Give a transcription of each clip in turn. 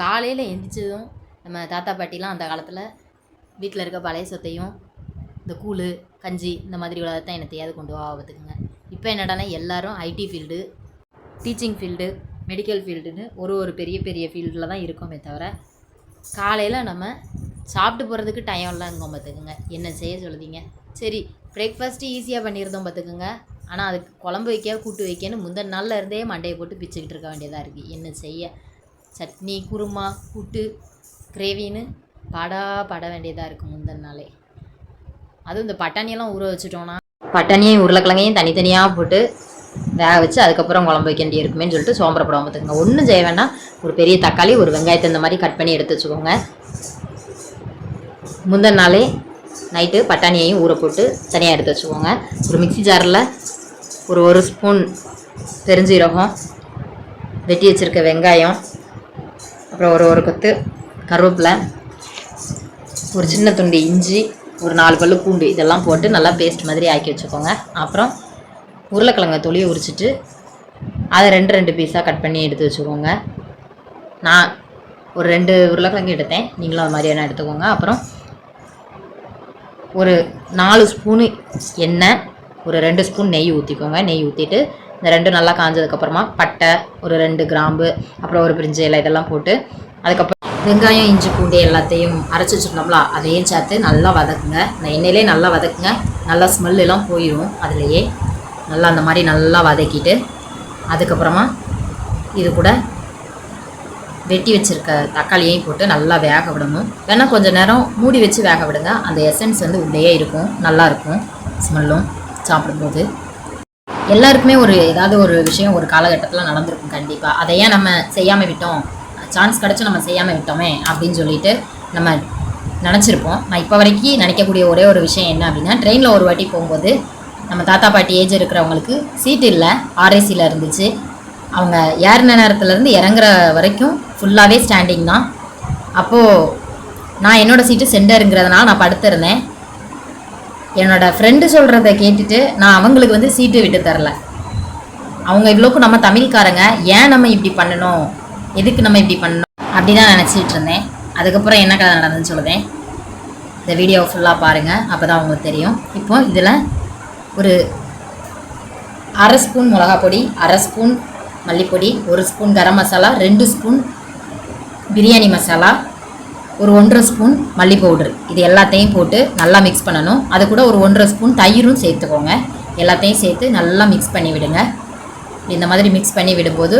காலையில் எந்திரிச்சதும் நம்ம தாத்தா பாட்டிலாம் அந்த காலத்தில் வீட்டில் இருக்க பழைய சொத்தையும் இந்த கூழ் கஞ்சி இந்த மாதிரி உள்ளதான் என்னத்தையாவது கொண்டு வா பார்த்துக்குங்க. இப்போ என்னடான்னா எல்லோரும் IT field teaching field medical ஃபீல்டுன்னு ஒரு ஒரு பெரிய பெரிய ஃபீல்டில் தான் இருக்கோமே தவிர காலையில் நம்ம சாப்பிட்டு போகிறதுக்கு டைம் இல்லைங்க பார்த்துக்குங்க. என்ன செய்ய சொல்லுதீங்க? சரி பிரேக்ஃபாஸ்ட்டு ஈஸியாக பண்ணியிருந்தோம் பார்த்துக்குங்க. ஆனால் அதுக்கு குழம்பு வைக்க கூட்டு வைக்கன்னு முந்தின நாளில் இருந்தே மண்டையை போட்டு பிச்சுக்கிட்டு இருக்க வேண்டியதாக இருக்குது என்ன செய்ய? சட்னி குருமா கூட்டு கிரேவின்னு படா பட வேண்டியதாக இருக்கும் முந்தின நாளே. அதுவும் இந்த பட்டாணியெல்லாம் ஊற வச்சுட்டோன்னா பட்டாணியும் உருளைக்கிழங்கையும் தனித்தனியாக போட்டு வேக வச்சு அதுக்கப்புறம் குழம்பு வைக்க வேண்டிய இருக்குமேன்னு சொல்லிட்டு சோம்பரப்படம் பார்த்துக்கோங்க. ஒன்றும் செய்ய வேண்டாம். ஒரு பெரிய தக்காளி ஒரு வெங்காயத்தை இந்த மாதிரி கட் பண்ணி எடுத்து வச்சுக்கோங்க. முந்தின நாளே நைட்டு பட்டாணியையும் ஊற போட்டு தனியாக எடுத்து வச்சுக்கோங்க. ஒரு மிக்ஸி ஜாரில் ஒரு ஒரு ஸ்பூன் பெருஞ்சீரகம் வெட்டி வச்சுருக்க வெங்காயம் அப்புறம் ஒரு ஒரு கொத்து கருவேப்பிலை ஒரு சின்ன துண்டு இஞ்சி ஒரு நாலு பல்லு பூண்டு இதெல்லாம் போட்டு நல்லா பேஸ்ட் மாதிரி ஆக்கி வச்சுக்கோங்க. அப்புறம் உருளைக்கிழங்க தொளியை உரிச்சிட்டு அதை ரெண்டு ரெண்டு பீஸாக கட் பண்ணி எடுத்து வச்சுக்கோங்க. நான் ஒரு ரெண்டு உருளைக்கிழங்கு எடுத்தேன். நீங்களும் அது மாதிரியான எடுத்துக்கோங்க. அப்புறம் ஒரு நாலு ஸ்பூனு எண்ணெய் ஒரு ரெண்டு ஸ்பூன் நெய் ஊற்றிக்கோங்க நெய் ஊற்றிட்டு இந்த ரெண்டும் நல்லா காஞ்சதுக்கப்புறமா பட்டை ஒரு ரெண்டு கிராம்பு அப்புறம் ஒரு பிரிஞ்சு இலை இதெல்லாம் போட்டு அதுக்கப்புறம் வெங்காயம் இஞ்சி பூண்டு எல்லாத்தையும் அரைச்சி வச்சுருந்தோம்ல அதையும் சேர்த்து நல்லா வதக்குங்க. இந்த எண்ணெயிலே நல்லா வதக்குங்க. நல்லா ஸ்மெல் எல்லாம் போயிடும் அதுலேயே. நல்லா அந்த மாதிரி நல்லா வதக்கிட்டு அதுக்கப்புறமா இது கூட வெட்டி வச்சிருக்க தக்காளியையும் போட்டு நல்லா வேக விடணும். வேணால் கொஞ்சம் நேரம் மூடி வச்சு வேக விடுங்க. அந்த எசன்ஸ் வந்து உள்ளேயே இருக்கும். நல்லா இருக்கும். ஸ்மெல்லும் சாப்பிடும்போது. எல்லாருக்குமே ஒரு ஏதாவது ஒரு விஷயம் ஒரு காலகட்டத்தில் நடந்திருக்கும் கண்டிப்பாக அதை ஏன் நம்ம செய்யாமல் விட்டோம். சான்ஸ் கிடச்சும் நம்ம செய்யாமல் விட்டோமே அப்படின்னு சொல்லிட்டு நம்ம நினச்சிருப்போம். நான் இப்போ வரைக்கும் நினைக்கக்கூடிய ஒரே ஒரு விஷயம் என்ன அப்படின்னா ட்ரெயினில் ஒரு வாட்டி போகும்போது நம்ம தாத்தா பாட்டி ஏஜ் இருக்கிறவங்களுக்கு சீட் இல்லை ஆர்ஏசியில் இருந்துச்சு. அவங்க ஏறின நேரத்துலேருந்து இறங்குற வரைக்கும் ஃபுல்லாகவே ஸ்டாண்டிங் தான். அப்போது நான் என்னோடய சீட்டு சென்டருங்கிறதுனால நான் படுத்திருந்தேன். என்னோட ஃப்ரெண்டு சொல்கிறத கேட்டுட்டு நான் அவங்களுக்கு வந்து சீட்டு விட்டு தரல. அவங்க இவ்வளோக்கும் நம்ம தமிழ்காரங்க ஏன் நம்ம இப்படி பண்ணணும்? எதுக்கு நம்ம இப்படி பண்ணணும்? அப்படி தான் நினச்சிட்டு இருந்தேன். அதுக்கப்புறம் என்ன கதை நடந்துன்னு சொல்லுவேன் இந்த வீடியோவை ஃபுல்லாக பாருங்கள் அப்போ தான் உங்களுக்கு தெரியும். இப்போ இதில் ஒரு அரை ஸ்பூன் மிளகா பொடி அரை ஸ்பூன் மல்லிப்பொடி ஒரு ஸ்பூன் கரம் மசாலா ரெண்டு ஸ்பூன் பிரியாணி மசாலா ஒரு ஒன்றரை ஸ்பூன் மல்லி பவுடர் இது எல்லாத்தையும் போட்டு நல்லா மிக்ஸ் பண்ணணும். அது கூட ஒரு ஒன்றரை ஸ்பூன் தயிரும் சேர்த்துக்கோங்க. எல்லாத்தையும் சேர்த்து நல்லா மிக்ஸ் பண்ணி விடுங்க. இந்த மாதிரி மிக்ஸ் பண்ணி விடும்போது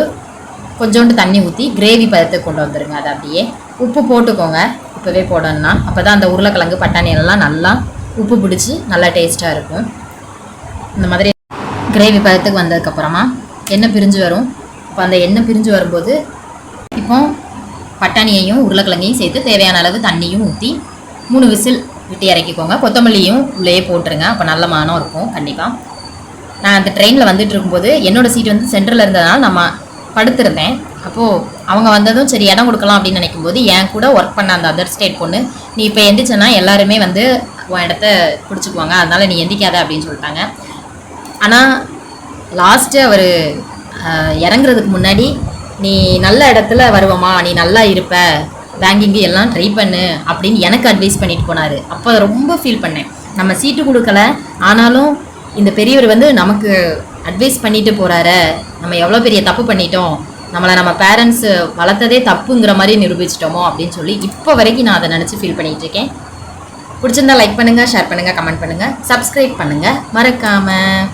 கொஞ்சோண்டு தண்ணி ஊற்றி கிரேவி பதத்துக்கு கொண்டு வந்துடுங்க அதை அப்படியே உப்பு போட்டுக்கோங்க. இப்போவே போடணும்னா. அப்போ தான் அந்த உருளைக்கிழங்கு பட்டாணி எல்லாம் நல்லா உப்பு பிடிச்சி நல்லா டேஸ்ட்டாக இருக்கும். இந்த மாதிரி கிரேவி பதத்துக்கு வந்ததுக்கப்புறமா எண்ணெய் பிரிஞ்சு வரும். இப்போ அந்த எண்ணெய் பிரிஞ்சு வரும்போது இப்போ பட்டாணியையும் உருளைக்கிழங்கையும் சேர்த்து தேவையான அளவு தண்ணியும் ஊற்றி மூணு விசில் விட்டு இறக்கிக்கோங்க. கொத்தமல்லியும் உள்ளேயே போட்டுருங்க. அப்போ நல்ல மனம் இருக்கும். கண்டிப்பாக நான் அந்த ட்ரெயினில் வந்துட்டு இருக்கும்போது என்னோடய சீட் வந்து சென்டரில் இருந்ததுனால நம்ம படுத்திருந்தேன். அப்போது அவங்க வந்ததும் சரி இடம் கொடுக்கலாம் அப்படின்னு நினைக்கும்போது என் கூட ஒர்க் பண்ண அந்த அதர் ஸ்டேட் பொண்ணு நீ இப்போ எந்திரிச்சனா எல்லாருமே வந்து உன் இடத்த பிடிச்சிக்குவாங்க. அதனால் நீ எந்திக்காத அப்படின்னு சொல்லிட்டாங்க. ஆனால் லாஸ்ட்டு அவர் இறங்குறதுக்கு முன்னாடி நீ நல்ல இடத்துல வருவமா? நீ நல்லா இருப்ப. பேங்கிங்கு எல்லாம் ட்ரை பண்ணு அப்படின்னு எனக்கு அட்வைஸ் பண்ணிட்டு போனார். அப்போ ரொம்ப ஃபீல் பண்ணேன். நம்ம சீட்டு கொடுக்கல. ஆனாலும் இந்த பெரியவர் வந்து நமக்கு அட்வைஸ் பண்ணிட்டு போகிறாரு நம்ம எவ்வளோ பெரிய தப்பு பண்ணிட்டோம். நம்மளை நம்ம பேரண்ட்ஸ் வளர்த்ததே தப்புங்கிற மாதிரி நிரூபிச்சிட்டோமோ அப்படின்னு சொல்லி இப்போ வரைக்கும் நான் அதை நினச்சி ஃபீல் பண்ணிகிட்ருக்கேன் இருக்கேன். பிடிச்சிருந்தா லைக் பண்ணுங்கள் ஷேர் பண்ணுங்கள் கமெண்ட் பண்ணுங்கள் சப்ஸ்கிரைப் பண்ணுங்கள் மறக்காமல்